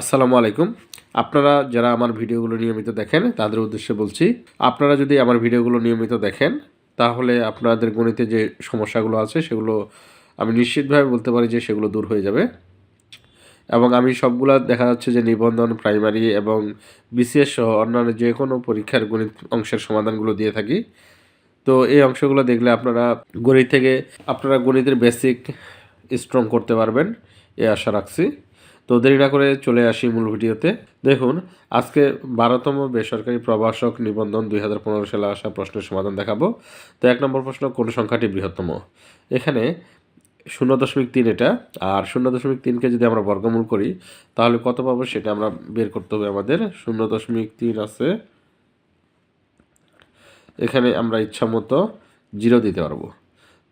আসসালামু আলাইকুম। আপনারা যারা আমার ভিডিওগুলো নিয়মিত দেখেন, তাদের উদ্দেশ্যে বলছি, আপনারা যদি আমার ভিডিওগুলো নিয়মিত দেখেন, তাহলে আপনাদের গণিতে যে সমস্যাগুলো আছে, সেগুলো আমি নিশ্চিতভাবে বলতে পারি যে সেগুলো দূর হয়ে যাবে। এবং আমি সবগুলা দেখা যাচ্ছে যে নিবন্ধন, প্রাইমারি এবং বিসিএস সহ অন্যান্য যে কোনো পরীক্ষার গণিত অংশের সমাধানগুলো দিয়ে থাকি। তো এই অংশগুলো দেখলে আপনারা গণিত থেকে, আপনারা গণিতের বেসিক স্ট্রং করতে পারবেন, এ আশা রাখছি। তো দেরি না করে চলে আসি মূল ভিডিওতে। দেখুন, আজকে বারোতম বেসরকারি প্রভাষক নিবন্ধন দুই হাজার পনেরো সালে আসা প্রশ্নের সমাধান দেখাবো। তো এক নম্বর প্রশ্ন, কোন সংখ্যাটি বৃহত্তম? এখানে শূন্য দশমিক তিন এটা, আর শূন্য দশমিক তিনকে যদি আমরা বর্গমূল করি, তাহলে কত পাবো সেটা আমরা বের করতে হবে আমাদের। শূন্য দশমিক তিন আছে। এখানে আমরা ইচ্ছা মতো জিরো দিতে পারব।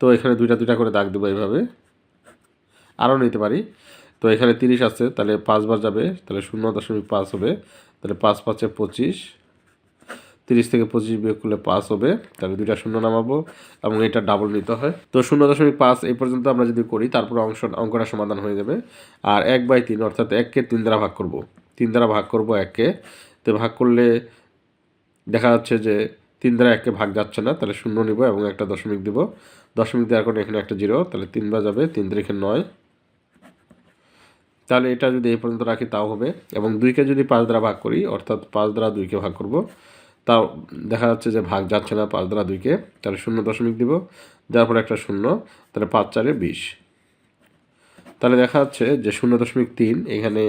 তো এখানে দুইটা দুইটা করে দাগ দেবো এইভাবে। আরও নিতে পারি। তো এখানে তিরিশ আছে, তাহলে পাঁচবার যাবে, তাহলে শূন্য দশমিক পাঁচ হবে, তাহলে পাঁচ পাঁচে পঁচিশ, তিরিশ থেকে পঁচিশ বিয়োগ করলে পাঁচ হবে, তাহলে দুইটা শূন্য নামাবো এবং এটা ডাবল নিতে হয়। তো শূন্য দশমিক পাঁচ এই পর্যন্ত আমরা যদি করি, তারপর অংশ, অঙ্কটা সমাধান হয়ে যাবে। আর এক বাই তিন, অর্থাৎ এককে তিন দ্বারা ভাগ করব। তিন দ্বারা ভাগ করব এককে, তো ভাগ করলে দেখা যাচ্ছে যে তিন দ্বারা এককে ভাগ যাচ্ছে না, তাহলে শূন্য নিব এবং একটা দশমিক দিব। দশমিক দেওয়ার কারণে এখানে একটা জিরো, তাহলে তিনবার যাবে, তিন তারিখে নয় তাহলে এটা যদি এই পর্যন্ত রাখি, তাও হবে। এবং দুইকে যদি পাঁচ দ্বারা ভাগ করি, অর্থাৎ পাঁচ দ্বারা দুইকে ভাগ করব, তাও দেখা যাচ্ছে যে ভাগ যাচ্ছে না পাঁচ দ্বারা দুইকে তাহলে শূন্য দশমিক দিব যার পরে একটা শূন্য, তাহলে পাঁচ চারে বিশ। তাহলে দেখা যাচ্ছে যে শূন্য দশমিক তিন, এখানে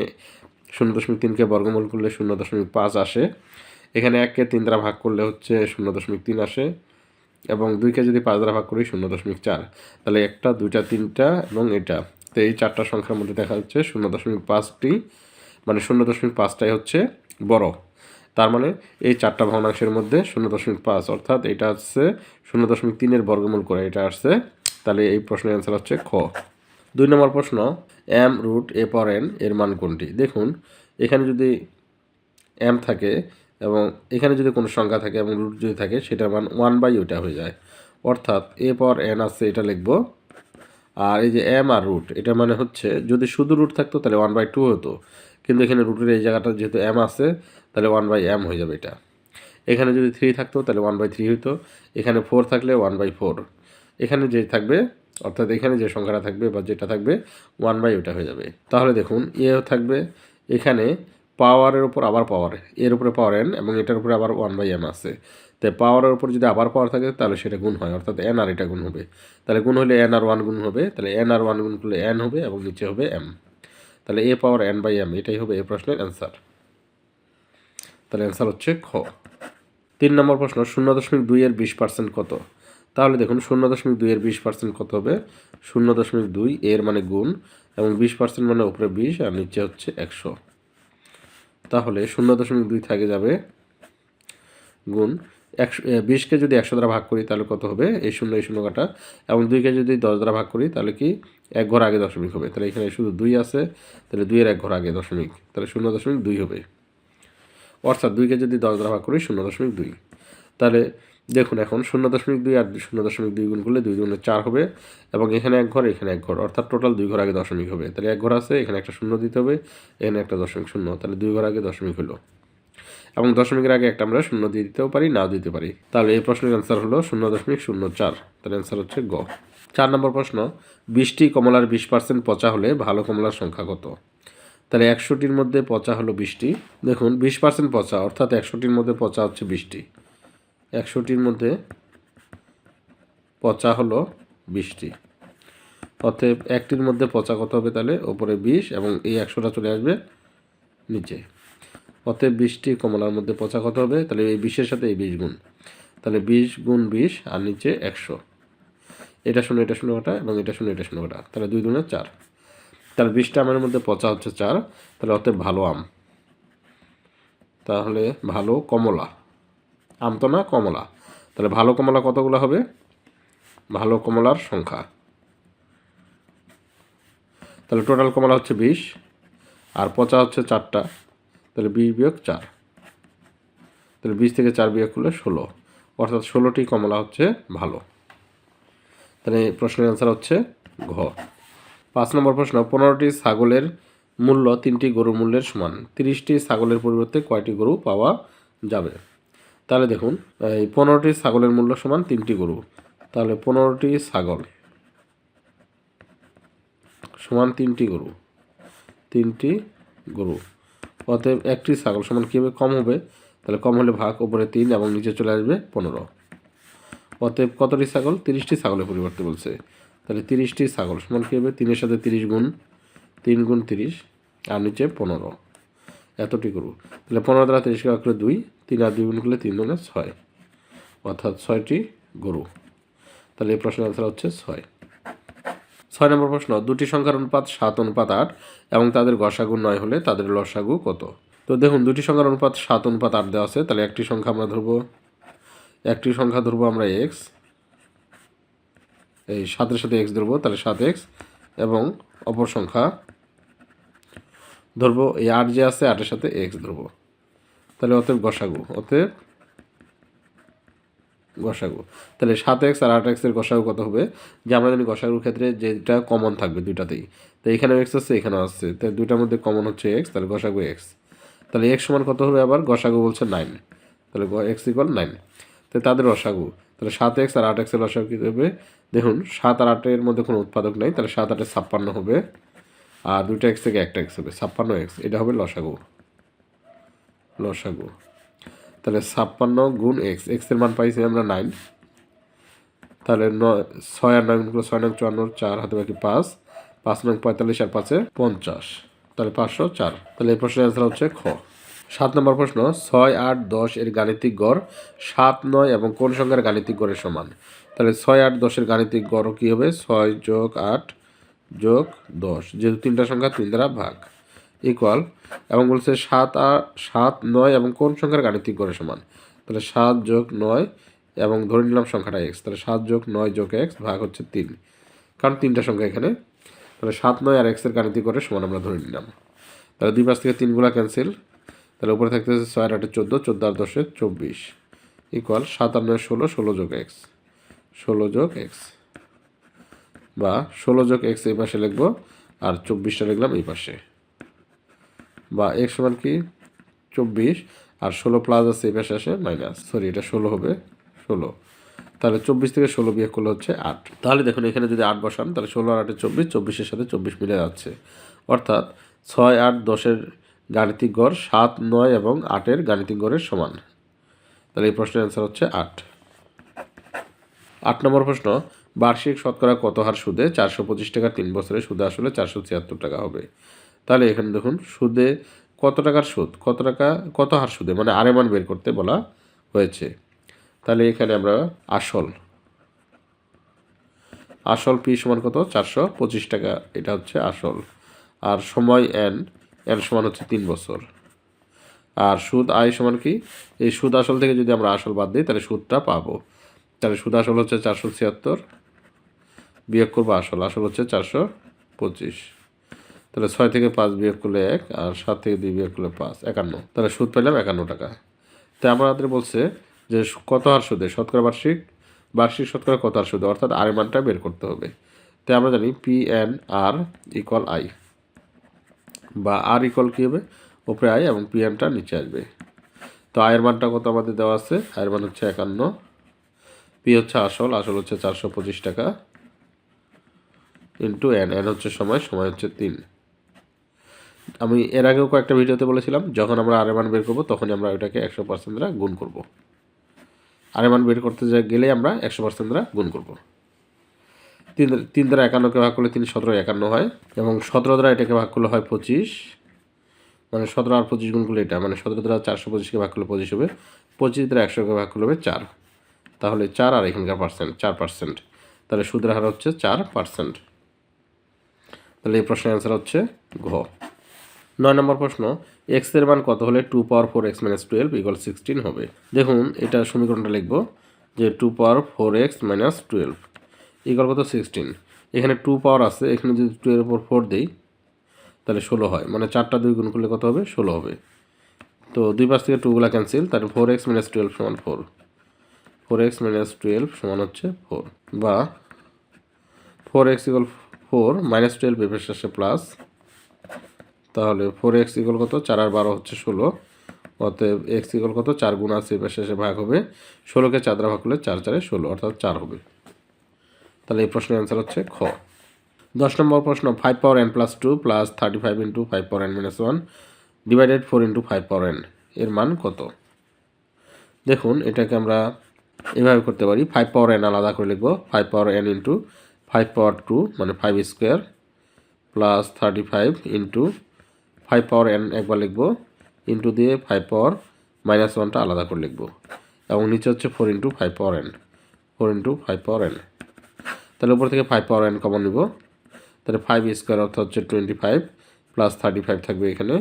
শূন্য দশমিক তিনকে বর্গমূল করলে শূন্য দশমিক পাঁচ আসে। এখানে এককে তিন দ্বারা ভাগ করলে হচ্ছে শূন্য দশমিক তিন আসে। এবং দুইকে যদি পাঁচ দ্বারা ভাগ করি, শূন্য দশমিক চার। তাহলে একটা, দুইটা, তিনটা এবং এটা। এই চারটা সংখ্যার মধ্যে দেখা যাচ্ছে শূন্য দশমিক পাঁচটি। মানে শূন্য দশমিক পাঁচটাই হচ্ছে বড়। তার মানে এই চারটা ভগ্নাংশের মধ্যে শূন্য দশমিক পাঁচ, অর্থাৎ এটা হচ্ছে শূন্য দশমিক তিনের বর্গমূল করে এটা আসছে। তাহলে এই প্রশ্নের অ্যান্সার হচ্ছে খ। দুই নম্বর প্রশ্ন এম রুট এ পর এন এর মান কোনটি? দেখুন, এখানে যদি এম থাকে এবং এখানে যদি কোনো সংখ্যা থাকে এবং রুট যদি থাকে, সেটার মান ওয়ান বাই ওইটা হয়ে যায়। অর্থাৎ এ পর এন আছে, এটা লিখব আর এই যে এম আর রুট এটা মানে হচ্ছে যদি শুধু রুট থাকতো তাহলে ওয়ান বাই টু হতো। কিন্তু এখানে রুটের এই জায়গাটা যেহেতু এম আছে, তাহলে ওয়ান বাই এম হয়ে যাবে এটা। এখানে যদি থ্রি থাকতো, তাহলে ওয়ান বাই থ্রি হতো এখানে ফোর থাকলে ওয়ান বাই ফোর এখানে যে থাকবে, অর্থাৎ এখানে যে সংখ্যাটা থাকবে বা যেটা থাকবে ওয়ান বাই ওটা হয়ে যাবে। তাহলে দেখুন এও থাকবে, এখানে পাওয়ারের ওপর আবার পাওয়ার এর উপরে পাওয়ার এন এবং এটার উপরে আবার ওয়ান বাই এম আছে। তাই পাওয়ারের উপর যদি আবার পাওয়ার থাকে, তাহলে সেটা গুণ হয়। অর্থাৎ এন আর এটা গুণ হবে। তাহলে গুণ হলে এন আর ওয়ান গুণ হবে। তাহলে এন আর ওয়ান গুণ করলে এন হবে এবং নিচে হবে এম তাহলে A power N by M এটাই হবে এই প্রশ্নের অ্যান্সার তাহলে অ্যান্সার হচ্ছে খ। তিন নম্বর প্রশ্ন, শূন্য দশমিক দুইয়ের বিশ পার্সেন্ট কত? তাহলে দেখুন, শূন্য দশমিক দুইয়ের বিশ পার্সেন্ট কত হবে? শূন্য দশমিক দুই, এর মানে গুণ এবং বিশ পার্সেন্ট মানে উপরে বিশ, আর নিচে হচ্ছে একশো। তাহলে শূন্য দশমিক দুই থাকে যাবে গুণ। একশো বিশকে যদি একশো দ্বারা ভাগ করি তাহলে কত হবে? এই শূন্য এই শূন্য কাটা। এবং দুইকে যদি দশ দ্বারা ভাগ করি তাহলে কি এক ঘর আগে দশমিক হবে। তাহলে এখানে শুধু দুই আছে, তাহলে দুইয়ের এক ঘর আগে দশমিক। তাহলে শূন্য দশমিক দুই হবে। অর্থাৎ দুইকে যদি দশ দ্বারা ভাগ করি শূন্য দশমিক দুই। তাহলে দেখুন এখন শূন্য দশমিক দুই আর শূন্য দশমিক দুই গুণ করলে দুই গুণে চার হবে এবং এখানে এক ঘর, এখানে এক ঘর। অর্থাৎ টোটাল দুই ঘর আগে দশমিক হবে। তাহলে এক ঘর আছে, এখানে একটা শূন্য দিতে হবে, এখানে একটা দশমিক শূন্য। তাহলে দুই ঘর আগে দশমিক হলো। এবং দশমিকের আগে একটা আমরা শূন্য দিয়ে দিতেও পারি, নাও দিতে পারি। তাহলে এই প্রশ্নের অ্যান্সার হলো শূন্য দশমিক শূন্য চার। তাহলে অ্যান্সার হচ্ছে গ। চার নম্বর প্রশ্ন বিশটি কমলার বিশ পার্সেন্ট পচা হলে ভালো কমলার সংখ্যা কত? তাহলে একশোটির মধ্যে পচা হলো বিশটি দেখুন, বিশ পার্সেন্ট পচা, অর্থাৎ একশোটির মধ্যে পচা হচ্ছে বিশটি একশোটির মধ্যে পচা হলো বিশটি অতএব একটির মধ্যে পচা কত হবে তাহলে? ওপরে বিশ এবং এই একশোটা চলে আসবে নিচে। অতএব বিশটি কমলার মধ্যে পচা কত হবে? তাহলে এই বিশের সাথে এই বিশ গুণ। তাহলে বিশ গুণ বিশ, আর নিচে একশো। এটা শূন্য এটা শূন্য কাটা এবং এটা শূন্য এটা শূন্য কাটা তাহলে দুই দুনে চার। তাহলে বিশটা আমের মধ্যে পচা হচ্ছে চার। তাহলে অতএব ভালো আম। তাহলে ভালো কমলা। আম তো না, কমলা। তাহলে ভালো কমলা কতগুলো হবে? ভালো কমলার সংখ্যা। তাহলে টোটাল কমলা হচ্ছে বিশ, আর পচা হচ্ছে চারটা। তাহলে বিশ বিয়োগ চার। তাহলে বিশ থেকে চার বিয়োগ করলে ষোলো। অর্থাৎ ষোলোটি কমলা হচ্ছে ভালো। তাহলে প্রশ্নের অ্যান্সার হচ্ছে ঘ। পাঁচ নম্বর প্রশ্ন, পনেরোটি ছাগলের মূল্য তিনটি গরুর মূল্যের সমান। তিরিশটি ছাগলের পরিবর্তে কয়টি গরু পাওয়া যাবে? তাহলে দেখুন, এই পনেরোটি ছাগলের মূল্য সমান তিনটি গরু। তাহলে পনেরোটি ছাগল সমান তিনটি গরু। তিনটি গরু। অতএব একটি ছাগল সমান কী হবে? কম হবে। তাহলে কম হলে ভাগ ওপরে তিন এবং নিচে চলে আসবে পনেরো। অতএব কতটি ছাগল? তিরিশটি ছাগলের পরিবর্তে বলছে। তাহলে তিরিশটি ছাগল সমান কী হবে? তিনের সাথে তিরিশ গুণ, তিন গুণ তিরিশ, আর নিচে পনেরো। এতটি গরু। তাহলে পনেরো দ্বারা তিরিশ ভাগ করে দুই, তিন আর দুই গুণ করলে তিন গুণে ছয়। অর্থাৎ ছয়টি গরু। তাহলে এই প্রশ্নের আনসার হচ্ছে ছয়। ছয় নম্বর প্রশ্ন, দুটি সংখ্যার অনুপাত সাত, অনুপাত আট, এবং তাদের গসাগু নয় হলে তাদের লসাগু কত? তো দেখুন, দুটি সংখ্যার অনুপাত সাত, অনুপাত আট দেওয়া আছে, তাহলে একটি সংখ্যা আমরা ধরবো, একটি সংখ্যা ধরবো আমরা এক্স, এই সাতের সাথে এক্স ধরবো, তাহলে সাত এক্স, এবং অপর সংখ্যা ধরবো, এই আট যে আছে, আটের সাথে এক্স ধরবো। তাহলে অতএব গসাগু, অতএব গসাগু। তাহলে সাত এক্স আর আট এক্সের গসাগু কত হবে? যে আমরা জানি গসাগুর ক্ষেত্রে যেটা কমন থাকবে দুইটাতেই। তো এখানেও এক্স আছে, এখানেও আসছে তাই দুইটার মধ্যে কমন হচ্ছে এক্স তাহলে গসাগু এক্স তাহলে এক্স সমান কত হবে আবার? গসাগু বলছে নাইন তাহলে এক্স ইকুয়াল নাইন তো তাদের রসাগু। তাহলে সাত এক্স আর আট এক্সের রসাগু কী হবে? দেখুন, সাত আর আটের মধ্যে কোনো উৎপাদক নেই, তাহলে সাত আটে ছাপ্পান্ন হবে। আর দুইটা এক্স থেকে একটা এক্স হবে, ছাপ্পান্ন এক্স এটা হবে লসাগু লসাগু তাহলে ছাপ্পান্ন গুণ এক্স এক্সের মান পাইছি আমরা নাইন তাহলে নয়, ছয় আর নয় গুণ ছয় নয় চুয়ান্ন, চার হাতে বাকি পাঁচ। পাঁচ নং পঁয়তাল্লিশ আর পাঁচে পঞ্চাশ। তাহলে পাঁচশো চার। তাহলে এই প্রশ্নের অ্যান্সার হচ্ছে খ। সাত নম্বর প্রশ্ন, ছয় আট দশ এর গাণিতিক গড় সাত নয় এবং কোন সংখ্যার গাণিতিক গড়ের সমান? তাহলে ছয় আট দশের গাণিতিক গড় কী হবে? ছয় যোগ আট যোগ দশ। যেহেতু তিনটা সংখ্যা, তিন দ্বারা ভাগ। ইকুয়াল এবং বলছে সাত আট সাত, নয় এবং কোন সংখ্যার গাণিতিক গড়ের সমান? তাহলে সাত যোগ নয় এবং ধরে নিলাম সংখ্যাটা এক্স তাহলে সাত যোগ নয় যোগ এক্স ভাগ হচ্ছে তিন। কারণ তিনটা সংখ্যা এখানে। তাহলে সাত, নয় আর এক্সের গাণিতিক গড়ের সমান আমরা ধরে নিলাম। তাহলে দুই পাশ থেকে তিনগুলা ক্যান্সেল তাহলে উপরে থাকতেছে ছয় আর আটে চোদ্দ চোদ্দ আর দশে চব্বিশ। ইকুয়াল সাত আর নয় ষোলো ষোলো যোগ এক্স ষোলো যোগ এক্স বা ষোলো যোগ এক্স এই পাশে লিখব, আর চব্বিশটা লিখলাম এই পাশে। বা এক্স সমান কি? চব্বিশ। আর ষোলো প্লাস আছে এই পাশে আসে মাইনাস সরি এটা ষোলো হবে। ষোলো। তাহলে চব্বিশ থেকে ষোলো বিয়োগ করলে হচ্ছে আট। তাহলে দেখুন, এখানে যদি আট বসান, তাহলে ষোলো আর আটে চব্বিশ, চব্বিশের সাথে চব্বিশ মিলে যাচ্ছে। অর্থাৎ ছয় আট দশের গাণিতিক গড়, সাত নয় এবং আটের গাণিতিক গড়ের সমান। তাহলে এই প্রশ্নের অ্যান্সার হচ্ছে আট। আট নম্বর প্রশ্ন, বার্ষিক শতকরা কত হার সুদে চারশো পঁচিশ টাকা তিন বছরে সুদে আসলে চারশো ছিয়াত্তর টাকা হবে? তাহলে এখানে দেখুন সুদে কত টাকার সুদ? কত টাকা, কত হার সুদে? মানে আর মান বের করতে বলা হয়েছে। তাহলে এখানে আমরা আসল আসল পি সমান কত? চারশো পঁচিশ টাকা। এটা হচ্ছে আসল। আর সময় এন এন সমান হচ্ছে তিন বছর। আর সুদ আয় সমান কি? এই সুদ আসল থেকে যদি আমরা আসল বাদ দিই, তাহলে সুদটা পাবো। তাহলে সুদ আসল হচ্ছে চারশো ছিয়াত্তর, বিয়োগ করব আসল। আসল হচ্ছে চারশো পঁচিশ। তাহলে ছয় থেকে পাঁচ বিয়োগ করলে এক, আর সাত থেকে দুই বিয়োগ করলে পাঁচ, একান্ন। তাহলে সুদ পেলাম একান্ন টাকা। তাই আমাদের বলছে যে কত হার সুদে? শতকরা বার্ষিক? বার্ষিক শতকরা কত হার সুদে? অর্থাৎ আর মানটা বের করতে হবে। তাই আমরা জানি P, N, R equal I বা আর ইকুয়াল কী হবে? ওপরে আই এবং পি, এনটা নিচে আসবে। তো আয়ের মানটা কত আমাদের দেওয়া আছে? আয়ের মান হচ্ছে একান্ন। পি হচ্ছে আসল আসল হচ্ছে চারশো পঁচিশ টাকা। ইন্টু এন এন হচ্ছে সময় সময় হচ্ছে তিন। আমি এর আগেও কয়েকটা ভিডিওতে বলেছিলাম, যখন আমরা আরে মান বের করব, তখনই আমরা ওইটাকে একশো পার্সেন্ট দ্বারা গুণ করব। আরে মান বের করতে গেলে আমরা একশো পার্সেন্ট দ্বারা গুণ করব। তিন তিন দ্বারা একান্নকে ভাগ করলে তিন সতেরো একান্ন হয়, এবং সতেরো দ্বারা এটাকে ভাগ করলে হয় পঁচিশ। মানে সতেরো আর পঁচিশ গুণ করলে এটা মানে সতেরো দ্বারা চারশো পঁচিশকে ভাগ করলে পঁচিশ হবে, পঁচিশ দ্বারা একশোকে ভাগ করলে হবে চার। তাহলে চার আর এখানকার পার্সেন্ট চার পার্সেন্ট তাহলে সুদের হার হচ্ছে চার পার্সেন্ট তাহলে এই প্রশ্নের অ্যান্সার হচ্ছে ঘ। নয় নম্বর প্রশ্ন এক্সের মান কত হলে two power four X minus twelve equal sixteen হবে? দেখুন, এটা সমীকরণটা লিখব যে two power four X minus twelve equal কত? সিক্সটিন এখানে টু পাওয়ার আছে, এখানে যদি টু এর উপর ফোর দিই, তাহলে ষোলো হয়। মানে চারটা দুই গুণ করলে কত হবে? ষোলো হবে। তো দুই পাশ থেকে টুগুলা ক্যান্সেল তাহলে ফোর এক্স মাইনাস টুয়েলভ সমান four four X minus twelve সমান হচ্ছে ফোর বা four X equal four minus twelve এফের শেষে প্লাস তাহলে ফোর এক্স ইকুয়াল কত? চার আর বারো হচ্ছে ষোলো। অতএব এক্স ইকুয়াল কত? চার গুণ আছে শেষে ভাগ হবে। ষোলোকে চার দ্বারা ভাগ করলে চার চারে ষোলো, অর্থাৎ চার হবে। তাহলে এই প্রশ্নের অ্যান্সার হচ্ছে খ। দশ নম্বর প্রশ্ন five power N plus two plus thirty five into five power N minus one divided four into five power N এর মান কত? দেখুন, এটাকে আমরা এভাবে করতে পারি। ফাইভ পাওয়ার এন আলাদা করে লিখব। Five power N into five power two মানে five square plus thirty five into five power N একবার লিখব ইন্টু দিয়ে ফাইভ পাওয়ার মাইনাস ওয়ানটা আলাদা করে লিখব এবং নিচে হচ্ছে four into five power N four into five power N তাহলে উপর থেকে ফাইভ পাওয়ার এন কমন নিব তাহলে ফাইভ স্কোয়ার অর্থাৎ হচ্ছে twenty five plus thirty five থাকবে এখানে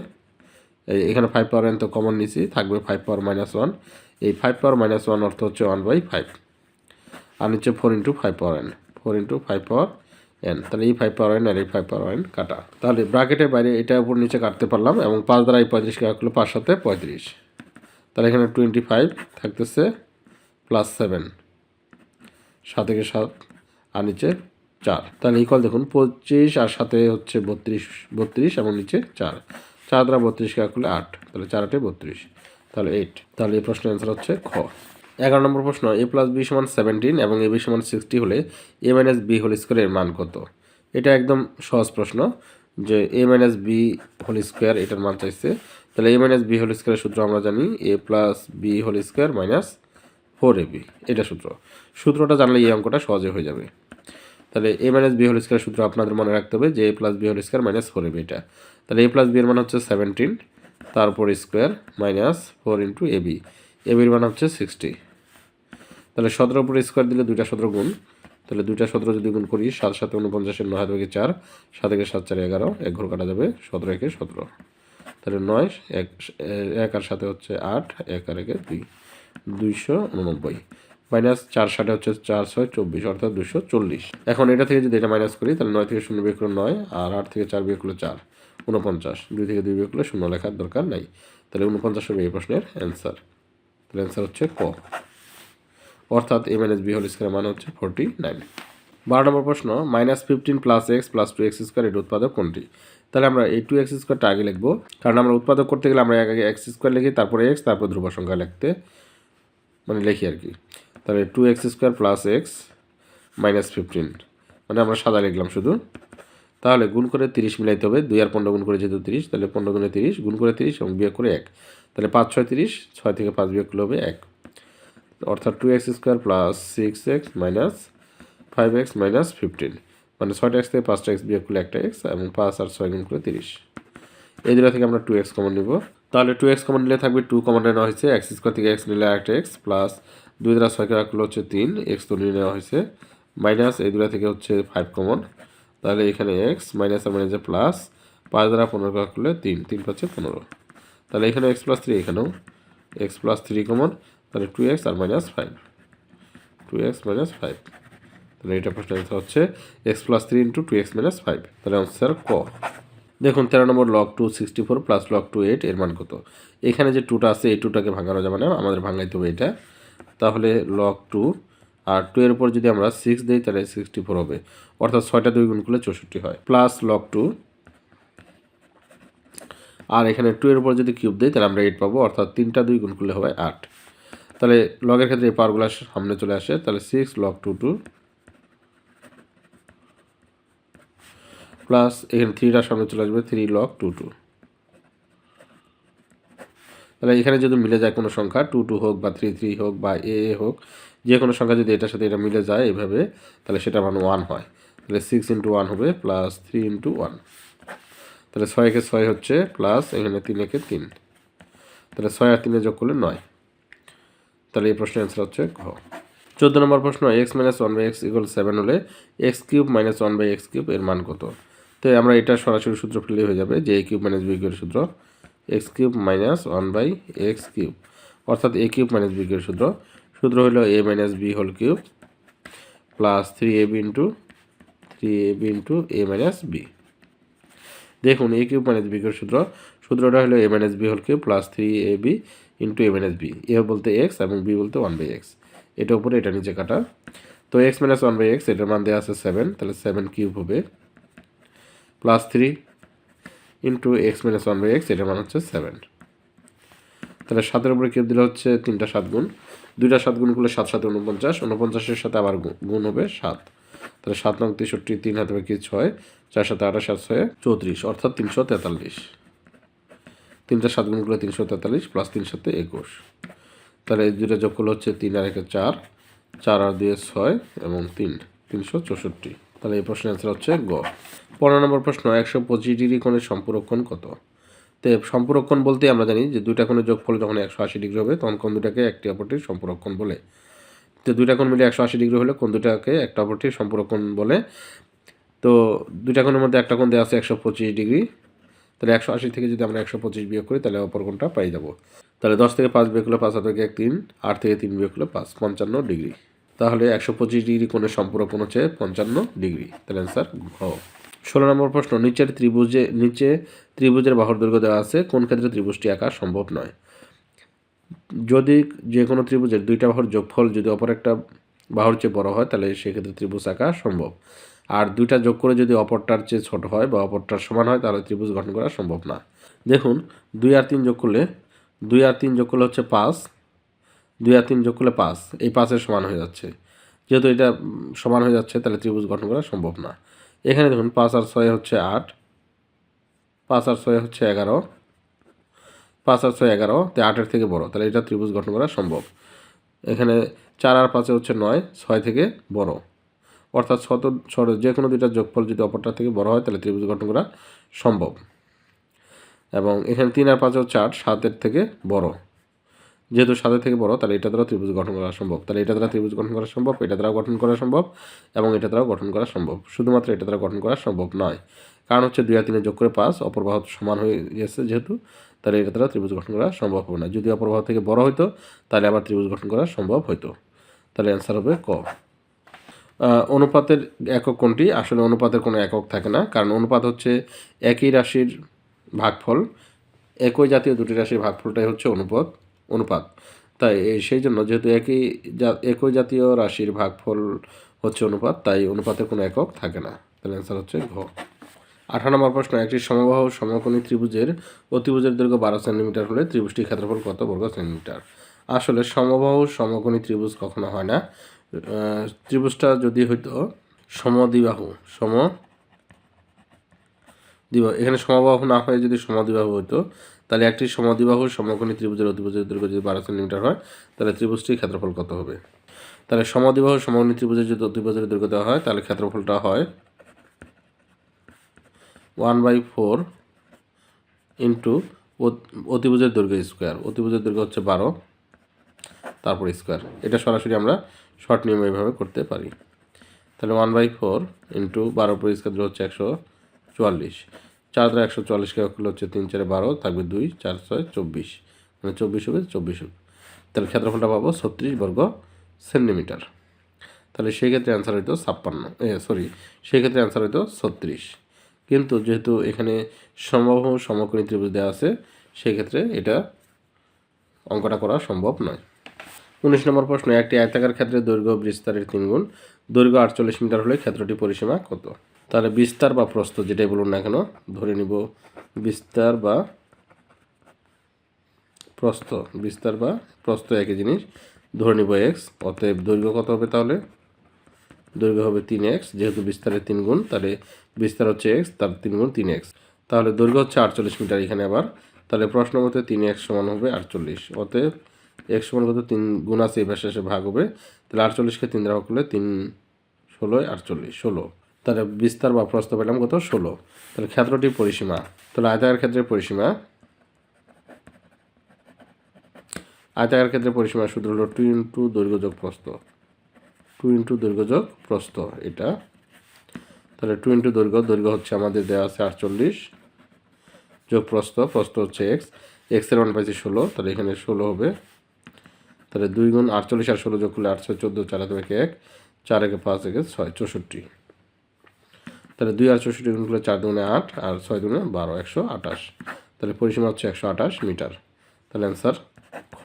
এই এখানে ফাইভ পাওয়ার এন তো কমন নিছি থাকবে ফাইভ পাওয়ার মাইনাস ওয়ান এই ফাইভ পাওয়ার মাইনাস ওয়ান অর্থ হচ্ছে ওয়ান বাই ফাইভ আর নিচে four into five power N four into five power N তাহলে এই ফাইভ পাওয়ার এন আর এই ফাইভ পাওয়ার এন কাটা। তাহলে ব্র্যাকেটের বাইরে এটা উপর নিচে কাটতে পারলাম এবং পাঁচ দ্বারা এই পঁয়ত্রিশ কাটলো পাঁচ সাথে পঁয়ত্রিশ। তাহলে এখানে টোয়েন্টি ফাইভ থাকতেছে প্লাস সেভেন সাত থেকে সাত, আর নিচে চার। তাহলে ইকুয়াল দেখুন, পঁচিশ আর সাথে হচ্ছে বত্রিশ বত্রিশ এবং নিচে চার। চার দ্বারা বত্রিশ কাজ করলে আট। তাহলে চার আটে বত্রিশ। তাহলে এইট তাহলে এই প্রশ্নের অ্যান্সার হচ্ছে খ। এগারো নম্বর প্রশ্ন এ প্লাস বি সমান সেভেন্টিন এবং এ বি সমান সিক্সটি হলে এ মাইনাস বি হোল স্কোয়ারের মান কত? এটা একদম সহজ প্রশ্ন যে A minus B whole square এটার মান চাইছে। তাহলে এ মাইনাস বি হোল স্কোয়ারের সূত্র আমরা জানি A plus B whole square minus four A B এটা সূত্র। সূত্রটা জানলে এই অঙ্কটা সহজে হয়ে যাবে। তাহলে A minus B whole square সূত্র আপনাদের মনে রাখতে হবে যে A plus B whole square minus four A B এটা। তাহলে এ প্লাস বি এর মান হচ্ছে সেভেন্টিন তারপর square minus four into A B A বির মান হচ্ছে সিক্সটি তাহলে সতেরো উপরে স্কোয়ার দিলে দুইটা সতেরো গুণ। তাহলে দুইটা সতেরো যদি গুণ করি, সাত সাথে উনপঞ্চাশের নয় থেকে চার, সাত একে সাত চার এগারো, এক ঘর কাটা যাবে সতেরো একে সতেরো। তাহলে নয়, এক এক আর সাথে হচ্ছে আট, এক আর একে দুই, দুইশো উননব্বই। মাইনাস চার ষাটে হচ্ছে চার ছয় চব্বিশ, অর্থাৎ দুশো চল্লিশ। এখন এটা থেকে যদি এটা মাইনাস করি, তাহলে নয় থেকে শূন্য বিয়োগ করলে নয়, আর আট থেকে চার বিয়োগ করলে চার, উনপঞ্চাশ। দুই থেকে দুই বিয়োগ করলে শূন্য লেখার দরকার নাই। তাহলে উনপঞ্চাশ হবে এই প্রশ্নের অ্যান্সার তাহলে অ্যান্সার হচ্ছে ক। অর্থাৎ A minus B whole square মানে হচ্ছে ফোরটি নাইন বারো নম্বর প্রশ্ন minus fifteen plus X plus two X square এর উৎপাদক কোনটি? তাহলে আমরা এই টু এক্স স্কোয়ারটা আগে লিখব, কারণ আমরা উৎপাদক করতে গেলে আমরা আগে এক্স স্কোয়ার লিখি, তারপরে এক্স তারপর ধ্রুব সংখ্যা লিখতে মানে লিখি আর কি। তাহলে two X square plus X minus fifteen মানে আমরা সাদা লিখলাম শুধু। তাহলে গুণ করে তিরিশ মিলাইতে হবে, দুই আর পনেরো গুণ করে যেহেতু তিরিশ, তাহলে পনেরো গুণে তিরিশ, গুণ করে তিরিশ এবং বিয়োগ করে এক। তাহলে পাঁচ, ছয়, তিরিশ, ছয় থেকে পাঁচ বিয়োগ করলে হবে এক। অর্থাৎ two X square plus six X minus five X minus fifteen মানে ছয়টা এক্স থেকে পাঁচটা এক্স বিয়োগ করলে একটা এক্স এবং পাঁচ আর ছয় গুণ করে তিরিশ। এই দুটো থেকে আমরা টু এক্স কমন নিব। তাহলে টু এক্স কমন নিলে থাকবে টু কমন নেওয়া হয়েছে। এক্স স্কোয়ার থেকে এক্স নিলে একটা এক্স প্লাস দুই দ্বারা ছয়কে রাখলে হচ্ছে তিন। এক্স তো নিয়ে নেওয়া হয়েছে। মাইনাস এই দুটা থেকে হচ্ছে ফাইভ কমন তাহলে এখানে এক্স মাইনাস আর মাইনাসে প্লাস পাঁচ দ্বারা পনেরো রাখলে তিন। তিন পাচ্ছে পনেরো। তাহলে এখানে এক্স প্লাস থ্রি এখানেও। এক্স প্লাস থ্রি কমন তাহলে টু এক্স আর minus five two X minus five তাহলে এটা প্রশ্ন অ্যান্সার হচ্ছে X plus three into two X minus five তাহলে আনসার ক? দেখুন, তেরো নম্বর log two sixty four plus log two eight এর মান কত? এখানে যে টুটা আছে, এই টুটাকে ভাঙানো যাবে না, আমাদের ভাঙাইতে হবে এটা। তাহলে লক টু আর টু এর উপর যদি আমরা সিক্স দিই, তাহলে সিক্সটি ফোর হবে। অর্থাৎ ছয়টা দুই গুণ করলে চৌষট্টি হয়। প্লাস লক টু আর এখানে টু এর উপর যদি কিউব দিই, তাহলে আমরা এইট পাবো। অর্থাৎ তিনটা দুই গুণ করলে হবে আট। তাহলে লগের ক্ষেত্রে এই পাওয়ারগুলো সামনে চলে আসে, তাহলে six log two two plus এখানে থ্রিটা সামনে চলে আসবে থ্রি লগ টু টু তাহলে এখানে যদি মিলে যায় কোনো সংখ্যা টু টু হোক বা থ্রি থ্রি হোক বা এ এ হোক, যে কোনো সংখ্যা যদি এটার সাথে এটা মিলে যায় এভাবে, তাহলে সেটা মানে ওয়ান হয়। তাহলে সিক্স ইন্টু ওয়ান হবে প্লাস থ্রি ইন্টু ওয়ান তাহলে ছয় একে ছয় হচ্ছে প্লাস এখানে তিন একে তিন। তাহলে ছয় আর তিনে যোগ করলে নয়। তাহলে এই প্রশ্নের অ্যান্সার হচ্ছে ঘ। চোদ্দ নম্বর প্রশ্ন X minus one by X equal seven হলে X cube minus one by X cube এর মান কত? তো আমরা এটা সরাসরি সূত্র ফেললেই হয়ে যাবে যে এ কিউব মাইনাস বি কিউবের সূত্র X cube minus one by X cube অর্থাৎ এ কিউব মাইনাস বি কিউবের সূত্র সূত্র হলো A minus B whole cube plus three A B into three A B into A minus B দেখুন A cube minus B কিউবের সূত্র, সূত্রটা হলো A minus B whole cube plus three A B into A minus B A বলতে x এবং B বলতে one by x এটা উপরে, এটা নিচে কাটা। তো X minus one by X এটার মান দেওয়া আছে সেভেন তাহলে সেভেন কিউব হবে। Plus three into X minus one by X এটার মান হচ্ছে সেভেন তাহলে সাতের উপরে কিউব দিলে হচ্ছে তিনটা সাত গুণ। দুইটা সাত গুণ করলে সাত সাথে উনপঞ্চাশ উনপঞ্চাশের সাথে আবার গুণ হবে সাত। তাহলে সাত নং তেষট্টি, তিন হাতে কি ছয়, চার সাথে আঠাশ, সাত ছয়, চৌত্রিশ। অর্থাৎ তিনশো তেতাল্লিশ। তিনটা সাত গুণ করলে তিনশো তেতাল্লিশ প্লাস তিন সাথে একুশ। তাহলে এই দুইটা যোগ করলে হচ্ছে তিন আর একে চার। চার আর দিয়ে ছয় এবং তিন, তিনশো চৌষট্টি। তাহলে এই প্রশ্নের অ্যান্সার হচ্ছে গ। পনেরো নম্বর প্রশ্ন, একশো পঁচিশ ডিগ্রি কোণের সম্পূরক্ষণ কত? তো সম্পূরক্ষণ বলতে আমরা জানি যে দুইটা কোণের যোগফল যখন একশো আশি ডিগ্রি হবে, তখন কোন দুটাকে একটি অপরটির সম্পূরক্ষণ বলে। তো দুইটা কোণ মিলে একশো আশি ডিগ্রি হলে কোন দুটাকে একটা অপরটির সম্পূরক্ষণ বলে। তো দুইটা কোণের মধ্যে একটা কোণ দেওয়া আছে একশো পঁচিশ ডিগ্রি। তাহলে একশো আশি থেকে যদি আমরা একশো পঁচিশ বিয়োগ করি, তাহলে অপর কোনটা পাই যাব। তাহলে দশ থেকে পাঁচ বিয়োগ করলে পাঁচ থেকে এক তিন, আট থেকে তিন বিয়োগ করলে পাঁচ, পঞ্চান্ন ডিগ্রি। তাহলে একশো পঁচিশ ডিগ্রি কোণের সম্পূরক কোণ হচ্ছে পঞ্চান্ন ডিগ্রি। তাহলে অ্যান্সার ঘ। ষোলো নম্বর প্রশ্ন, নিচের ত্রিভুজে, নিচে ত্রিভুজের বাহুর দৈর্ঘ্য দেওয়া আছে, কোন ক্ষেত্রে ত্রিভুজটি আঁকা সম্ভব নয়? যদি যে কোনো ত্রিভুজের দুইটা বাহুর যোগফল যদি অপর একটা বাহুর চেয়ে বড় হয়, তাহলে সেক্ষেত্রে ত্রিভুজ আঁকা সম্ভব। আর দুইটা যোগ করে যদি অপরটার চেয়ে ছোট হয় বা অপরটার সমান হয়, তাহলে ত্রিভুজ গঠন করা সম্ভব না। দেখুন, দুই আর তিন যোগ করলে, দুই আর তিন যোগ করলে হচ্ছে পাঁচ, দুই আর তিন যোগ করলে পাঁচ, এই পাঁচের সমান হয়ে যাচ্ছে। যেহেতু এটা সমান হয়ে যাচ্ছে, তাহলে ত্রিভুজ গঠন করা সম্ভব না। এখানে দেখুন, পাঁচ আর ছয় হচ্ছে আট, পাঁচ আর ছয় হচ্ছে এগারো, পাঁচ আর ছয় এগারো তো আটের থেকে বড়, তাহলে এটা ত্রিভুজ গঠন করা সম্ভব। এখানে চার আর পাঁচে হচ্ছে নয়, ছয় থেকে বড়। অর্থাৎ শত ছোট যে কোনো দুইটা যোগফল যদি অপরটা থেকে বড় হয়, তাহলে ত্রিভুজ গঠন করা সম্ভব। এবং এখানে তিন আর পাঁচে হচ্ছে আট সাতের থেকে বড়। যেহেতু সাতের থেকে বড়, তাহলে এটা দ্বারা ত্রিভুজ গঠন করা সম্ভব। তাহলে এটা দ্বারা ত্রিভুজ গঠন করা সম্ভব, এটা দ্বারা গঠন করা সম্ভব, এবং এটা দ্বারা গঠন করা সম্ভব। শুধুমাত্র এটা দ্বারা গঠন করা সম্ভব নয়। কারণ হচ্ছে দুই আর তিনে যোগ করে পাঁচ অপরবাহ সমান হয়ে গেছে যেহেতু, তাহলে এটা দ্বারা ত্রিভুজ গঠন করা সম্ভব হবে না। যদি অপরবাহ থেকে বড় হইতো, তাহলে আবার ত্রিভুজ গঠন করা সম্ভব হইতো। তাহলে অ্যান্সার হবে ক। অনুপাতের একক কোনটি? আসলে অনুপাতের কোনো একক থাকে না, কারণ অনুপাত হচ্ছে একই রাশির ভাগফল। একই জাতীয় দুটি রাশির ভাগফলটাই হচ্ছে অনুপাত অনুপাত। তাই সেই জন্য যেহেতু একই একই জাতীয় রাশির ভাগফল হচ্ছে অনুপাত, তাই অনুপাতের কোনো একক থাকে না। তাহলে অ্যান্সার হচ্ছে ঘ। আঠারো নম্বর প্রশ্ন, একটি সমবাহ সমকোণী ত্রিভুজের অতিভুজের দৈর্ঘ্য বারো সেন্টিমিটার হলে ত্রিভুজটির ক্ষেত্রফল কত বর্গ সেন্টিমিটার? আসলে সমবাহু সমকোণী ত্রিভুজ কখনো হয় না। ত্রিভুজটা যদি হইতো, সমদ্বিবাহু সম দ্বিবাহু এখানে সমবাহু না হয়ে যদি সমদ্বিবাহু হতো তাহলে একটি সমদ্বিবাহু সমকোণী ত্রিভুজের অতিভুজের দৈর্ঘ্য যদি বারো সেন্টিমিটার হয়, তাহলে ত্রিভুজটির ক্ষেত্রফল কত হবে? তাহলে সমদ্বিবাহু সমকোণী ত্রিভুজের যদি অতিভুজের দৈর্ঘ্য দেওয়া হয়, তাহলে ক্ষেত্রফলটা হয় ওয়ান বাই ফোর ইন্টু অতিভুজের দৈর্ঘ্য স্কোয়ার, অতিভুজের দৈর্ঘ্য হচ্ছে বারো। তারপর স্কোয়ার। এটা সরাসরি আমরা শর্ট নিয়ম এইভাবে করতে পারি। তাহলে ওয়ান বাই ফোর ইন্টু বারো পর স্কোয়ার হচ্ছে একশো চুয়াল্লিশ। চার দ্বারা একশো চুয়াল্লিশকে করলে হচ্ছে তিন চারে বারো থাকবে দুই, চার ছয়, চব্বিশ। মানে চব্বিশ হবে চব্বিশ হবে। তাহলে ক্ষেত্রফলটা পাবো ছত্রিশ বর্গ সেন্টিমিটার। তাহলে সেই ক্ষেত্রে অ্যান্সার হইতো ছাপ্পান্ন, এ সরি সেই ক্ষেত্রে অ্যান্সার হইতো ছত্রিশ। কিন্তু যেহেতু এখানে সম্ভব সমকোণী ত্রিভুজ দেওয়া আছে, সেই ক্ষেত্রে এটা অঙ্কটা করা সম্ভব নয়। উনিশ নম্বর প্রশ্ন, একটি আয়তাকার ক্ষেত্রে দৈর্ঘ্য বিস্তারের তিন গুণ দৈর্ঘ্য আটচল্লিশ মিটার হলে ক্ষেত্রটি পরিসীমা কত? তাহলে বিস্তার বা প্রস্থ যেটাই বলুন না কেন, ধরে নিব বিস্তার বা প্রস্থ, বিস্তার বা প্রস্থ একই জিনিস। ধরে নিব এক্স অতএব দৈর্ঘ্য কত হবে তাহলে? দৈর্ঘ্য হবে তিন এক্স যেহেতু বিস্তারের তিন গুণ তাহলে বিস্তার হচ্ছে এক্স তার তিন গুণ তিন এক্স তাহলে দৈর্ঘ্য হচ্ছে আটচল্লিশ মিটার এখানে আবার। তাহলে প্রশ্ন মতে তিন এক্স সমান হবে আটচল্লিশ। অতএব এক্স সমান কত? তিন গুণ আছে পাশে এসে ভাগ হবে। তাহলে আটচল্লিশকে তিন দ্বারা করলে তিন ষোলোয় আটচল্লিশ, ষোলো। তাহলে বিস্তার বা প্রস্তাব পেলাম কত? ষোলো। তাহলে ক্ষেত্রটির পরিসীমা। তাহলে আয়তাকার ক্ষেত্রের পরিসীমা। আয়তাকার ক্ষেত্রে পরিসীমা সূত্র হলো টু ইন্টু দৈর্ঘ্য যোগ প্রস্থ। টু ইন্টু দৈর্ঘ্য যোগ প্রস্থ এটা। তাহলে টু ইন্টু দৈর্ঘ্য দৈর্ঘ্য হচ্ছে আমাদের দেওয়া আছে আটচল্লিশ। যোগ প্রস্থ প্রস্থ হচ্ছে এক্স এক্সের ওয়ান পাইছি ষোলো, তাহলে এখানে ষোলো হবে। তাহলে দুই গুণ আটচল্লিশ আর ষোলো যোগ করলে আটশো চোদ্দ, চার হাতে একে এক, চার একে পাঁচ একে ছয়, চৌষট্টি। তাহলে দুই আর চৌষট্টি গুণ করলে চার দুগুণে আট আর ছয় দুগুণে বারো, একশো আঠাশ। তাহলে পরিসীমা হচ্ছে একশো আঠাশ মিটার। তাহলে অ্যান্সার খ।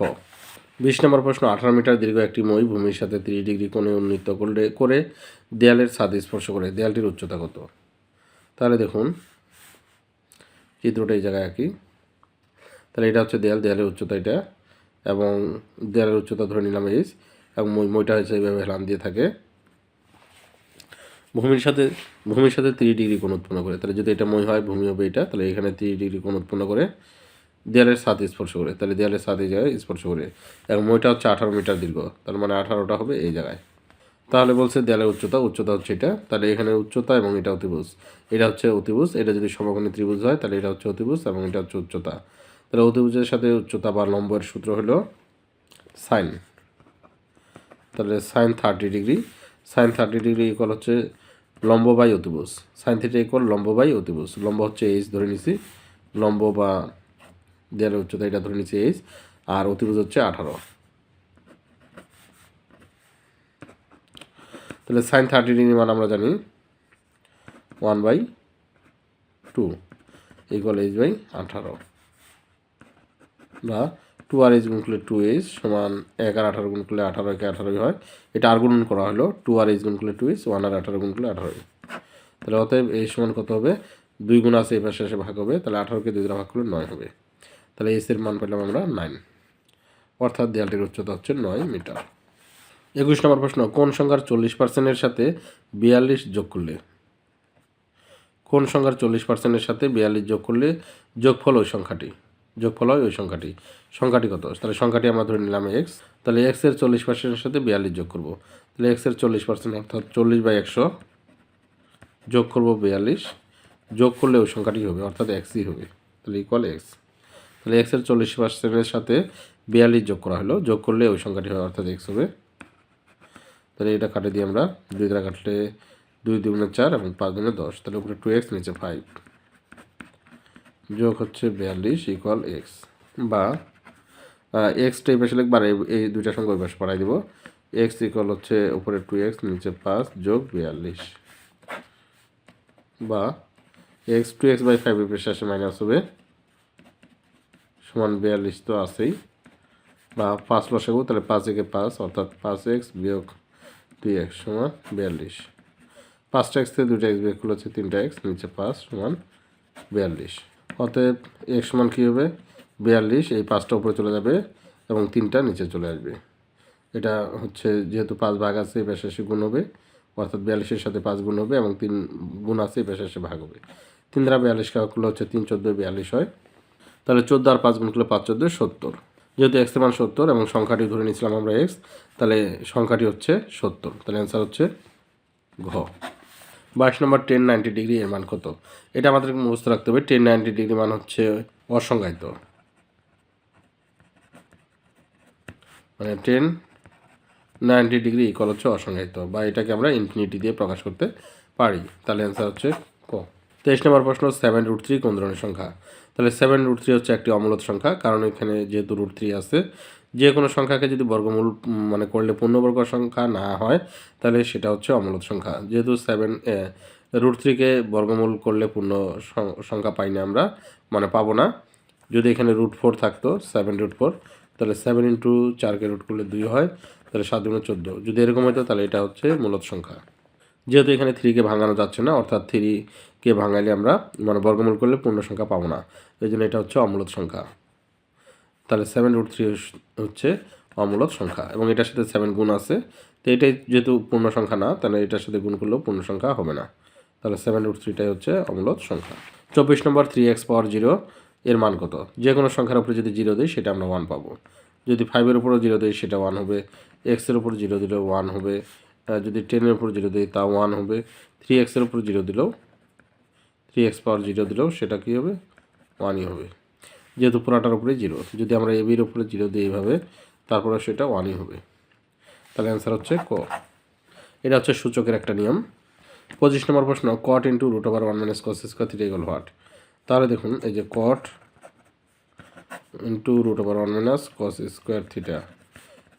বিশ নম্বর প্রশ্ন, আঠারো মিটার দীর্ঘ একটি মই ভূমির সাথে তিরিশ ডিগ্রি কোণে উন্নীত করলে, করে দেয়ালের ছাদ স্পর্শ করে, দেয়ালটির উচ্চতা কত? তাহলে দেখুন, চিত্রটা এই জায়গায় আঁকি তাহলে এটা হচ্ছে দেয়াল, দেয়ালের উচ্চতা এটা এবং দেয়ালের উচ্চতা ধরে নিলাম এইচ এবং মই মইটা হচ্ছে এইভাবে হেলান দিয়ে থাকে। ভূমির সাথে ভূমির সাথে তিরিশ ডিগ্রি কোণ উৎপন্ন করে। তাহলে যদি এটা মই হয়, ভূমি হবে এটা, তাহলে এখানে তিরিশ ডিগ্রি কোণ উৎপন্ন করে। দেয়ালের সাথে স্পর্শ করে। তাহলে দেয়ালের সাথে এই জায়গায় স্পর্শ করে। এবং মইটা হচ্ছে আঠারো মিটার দীর্ঘ। তার মানে আঠারোটা হবে এই জায়গায়। তাহলে বলছে দেয়ালের উচ্চতা উচ্চতা হচ্ছে এটা। তাহলে এখানে উচ্চতা এবং এটা অতিভুজ। এটা হচ্ছে অতিভুজ। এটা যদি সমকোণী ত্রিভুজ হয়, তাহলে এটা হচ্ছে অতিভুজ এবং এটা হচ্ছে উচ্চতা। তাহলে অতিভুজের সাথে উচ্চতা বা লম্বের সূত্র হলো সাইন তাহলে sine thirty degree sine thirty degree equal হচ্ছে লম্ব বাই অতিভুজ। সাইন থিটা ইকুয়াল লম্ব বাই অতিভুজ। লম্ব হচ্ছে এইচ ধরে নিছি। লম্ব বা দেয়ালের উচ্চতা এটা ধরে নিছি এইচ আর অতিভুজ হচ্ছে আঠারো। তাহলে সাইন থার্টি ডিগ্রি মান আমরা জানি one by two equal H by আঠারো। বা টু আর এইচ গুণ করলে টু এইচ সমান এক আর আঠারো গুণ করলে আঠারো, একে আঠারোই হয়। এটা আর গুণন করা হলো টু আর এইচ গুণ করলে টু এইচ ওয়ান আর আঠারো গুণ করলে আঠারোই তাহলে অতএব এই সমান কত হবে? দুই গুণ আছে এই পাশে এসে ভাগ হবে, তাহলে আঠারোকে দুই দ্বারা ভাগ করলে নয় হবে। তাহলে এর মান পেলাম আমরা নাইন অর্থাৎ দেয়ালটির উচ্চতা হচ্ছে নয় মিটার। একুশ নম্বর প্রশ্ন, কোন সংখ্যার চল্লিশ পার্সেন্টের সাথে বিয়াল্লিশ যোগ করলে? কোন সংখ্যার চল্লিশ পার্সেন্টের সাথে বিয়াল্লিশ যোগ করলে যোগফল ওই সংখ্যাটি? যোগফল হয় ওই সংখ্যাটি। সংখ্যাটি কত? তাহলে সংখ্যাটি আমরা ধরে নিলাম এক্স তাহলে এক্সের চল্লিশ পার্সেন্টের সাথে বিয়াল্লিশ যোগ করব। তাহলে এক্সের চল্লিশ পার্সেন্ট অর্থাৎ চল্লিশ বাই একশো যোগ করব বিয়াল্লিশ। যোগ করলে ওই সংখ্যাটি হবে, অর্থাৎ এক্সই হবে। তাহলে ইকুয়াল এক্স তাহলে এক্সের চল্লিশ পার্সেন্টের সাথে বিয়াল্লিশ যোগ করা হলো। যোগ করলে ওই সংখ্যাটি হবে অর্থাৎ এক্স হবে। তাহলে এটা কাটে দিই আমরা দুই দ্বারা কাটলে দুই দুগুণে চার এবং পাঁচ দুগুণে দশ। তাহলে উপরে টু এক্স নিচে ফাইভ যোগ হচ্ছে বিয়াল্লিশ ইকুয়াল এক্স বা এক্স এই পাশে লিখবার এই দুইটা সঙ্গে পাশে পড়াই দিব। এক্স ইকুয়াল হচ্ছে উপরে টু এক্স নিচে পাঁচ, যোগ বিয়াল্লিশ। বা X two X by five এর আসে মাইনাস হবে। সমান বিয়াল্লিশ তো আছেই। বা, পাঁচ লসাগু তাহলে পাঁচ একে পাঁচ, অর্থাৎ পাঁচ এক্স বিয়োগ দুই এক্স সমান বিয়াল্লিশ। পাঁচটা এক্স থেকে দুইটা এক্স বিয়োগ করলে হচ্ছে তিনটা এক্স নিচে পাঁচ সমান বিয়াল্লিশ। অতএব এক্স সমান কী হবে? বিয়াল্লিশ, এই পাঁচটা উপরে চলে যাবে এবং তিনটা নিচে চলে আসবে। এটা হচ্ছে যেহেতু পাঁচ ভাগ আছে, এই পেশাশি গুণ হবে। অর্থাৎ বিয়াল্লিশের সাথে পাঁচ গুণ হবে এবং তিন গুণ আছে, এই পেশাশি ভাগ হবে। তিন দ্বারা বিয়াল্লিশ করলে হচ্ছে তিন চোদ্দ বিয়াল্লিশ হয়। তাহলে চোদ্দ আর পাঁচ গুণ করলে পাঁচ চোদ্দ সত্তর। যেহেতু এক্সের মান সত্তর এবং সংখ্যাটি ধরে নিয়েছিলাম আমরা এক্স তাহলে সংখ্যাটি হচ্ছে সত্তর। তাহলে অ্যান্সার হচ্ছে ঘ। বাইশ নম্বর টেন নাইনটি ডিগ্রি এর মান কত? এটা আমাদেরকে মুখস্থ রাখতে হবে। টেন নাইনটি ডিগ্রি মান হচ্ছে অসংজ্ঞায়িত। মানে টেন নাইনটি ডিগ্রি ইকুয়াল হচ্ছে অসংজ্ঞায়িত বা এটাকে আমরা ইনফিনিটি দিয়ে প্রকাশ করতে পারি। তাহলে অ্যান্সার হচ্ছে ক। তেইশ নম্বর প্রশ্ন সেভেন রুট থ্রি কোন ধরনের সংখ্যা? তাহলে সেভেন রুট থ্রি হচ্ছে একটি অমূলত সংখ্যা, কারণ এখানে যেহেতু রুট থ্রি আছে যে কোনো সংখ্যাকে যদি বর্গমূল মানে করলে পূর্ণবর্গ সংখ্যা না হয়, তাহলে সেটা হচ্ছে অমূলত সংখ্যা। যেহেতু সেভেন রুট থ্রিকে বর্গমূল করলে পূর্ণ সংখ্যা পাই না আমরা মানে পাবো না। যদি এখানে রুট ফোর থাকতো সেভেন রুট ফোর তাহলে সেভেন ইন্টু চারকে রুট করলে দুই হয়, তাহলে সাত দুগুণে চোদ্দ। যদি এরকম হতো তাহলে এটা হচ্ছে মূলত সংখ্যা। যেহেতু এখানে থ্রিকে ভাঙানো যাচ্ছে না, অর্থাৎ থ্রিকে ভাঙালে আমরা মানে বর্গমূল করলে পূর্ণ সংখ্যা পাবো না। এই জন্য এটা হচ্ছে অমূলত সংখ্যা। তাহলে সেভেন রুট থ্রি হচ্ছে অমূলত সংখ্যা এবং এটার সাথে সেভেন গুণ আছে। তো এটাই যেহেতু পূর্ণ সংখ্যা না, তাহলে এটার সাথে গুণ করলেও পূর্ণ সংখ্যা হবে না। তাহলে সেভেন রুট থ্রিটাই হচ্ছে অমূলত সংখ্যা। চব্বিশ নম্বর থ্রি এক্স পাওয়ার জিরো এর মান কত? যে কোনো সংখ্যার উপরে যদি জিরো দিই, সেটা আমরা ওয়ান পাবো। যদি ফাইভের উপরও জিরো দিই, সেটা ওয়ান হবে। এক্সের উপর জিরো দিলেও ওয়ান হবে। যদি টেনের উপর জিরো দিই তা ওয়ান হবে। থ্রি এক্সের উপর জিরো দিলেও থ্রি এক্স পাওয়ার জিরো দিলেও সেটা কী হবে? ওয়ানই হবে। যেহেতু পুরাটার উপরে জিরো, যদি আমরা এবির উপরে জিরো দিই এইভাবে তারপরে সেটা ওয়ানই হবে। তাহলে অ্যান্সার হচ্ছে ক। এটা হচ্ছে সূচকের একটা নিয়ম। পঁচিশ নম্বর প্রশ্ন cot into root over one minus cos square three equal what তাহলে দেখুন, এই যে cot into root over one minus cos square theta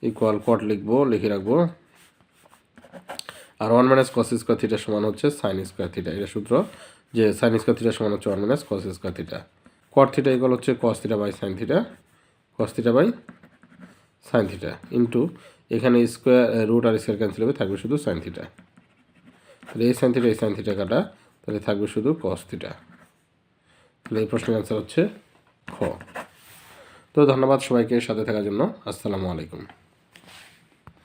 equal cot লিখব, লিখে রাখব। আর one minus cos square theta সমান হচ্ছে সাইন স্কোয়ার থিটা এটা সূত্র যে সাইন স্কোয়ার থিটা সমান হচ্ছে one minus cos square theta cot theta equal হচ্ছে cos theta by sine theta cos theta by sine theta into এখানে স্কোয়ার রুট আর স্কোয়ার ক্যান্সেল হবে, থাকবে শুধু সাইন থিটা তাহলে এই সাইন থিটা এই সাইন থিটা কাটা, তাহলে থাকবে শুধু কস থিটা তাহলে এই প্রশ্নের অ্যান্সার হচ্ছে খ। তো ধন্যবাদ সবাইকে সাথে থাকার জন্য। আসসালামু আলাইকুম।